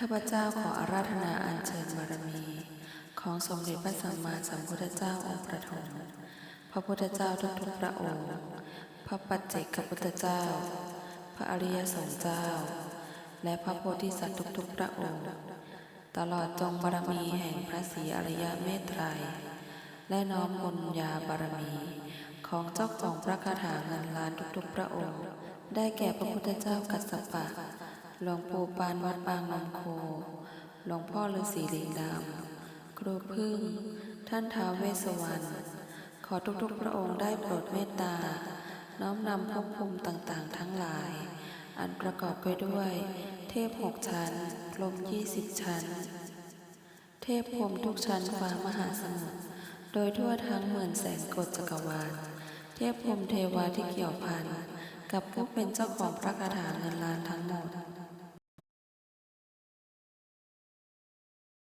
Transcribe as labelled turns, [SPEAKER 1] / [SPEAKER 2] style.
[SPEAKER 1] ข้าพเจ้าขออาราธนาอัญเชิญบารมี ของสมเด็จพระสัมมาสัมพุทธเจ้าองค์ประถม พระพุทธเจ้าทุกๆพระองค์ พระปัจเจกพุทธเจ้า พระอริยสงฆ์เจ้า และพระโพธิสัตว์ทุกๆพระองค์ ตลอดจงบารมีแห่งพระศรีอริยเมตไตร และน้อมบุญญาบารมีของเจ้าของพระคาถาเงินล้านทุกๆพระองค์ ได้แก่พระพุทธเจ้ากัสสปะ หลวงปู่ปานวัดบางนมโค หลวงพ่อฤาษีลิงดำ ครูพึ่ง ท่านท้าวเวสสวรรณ ขอทุกๆพระองค์ได้โปรดเมตตา น้อมนำภพภูมิต่างๆ ทั้งหลาย อันประกอบไปด้วย เทพหกชั้นพรหมยี่สิบชั้น เทพพรหมทุกชั้นฟ้ามหาสมุทร โดยทั่วทั้งหมื่นแสนกฎจักรวาล เทพพรหมเทวาที่เกี่ยวพันกับผู้เป็นเจ้าของพระคาถาเงินล้านทั้งหมด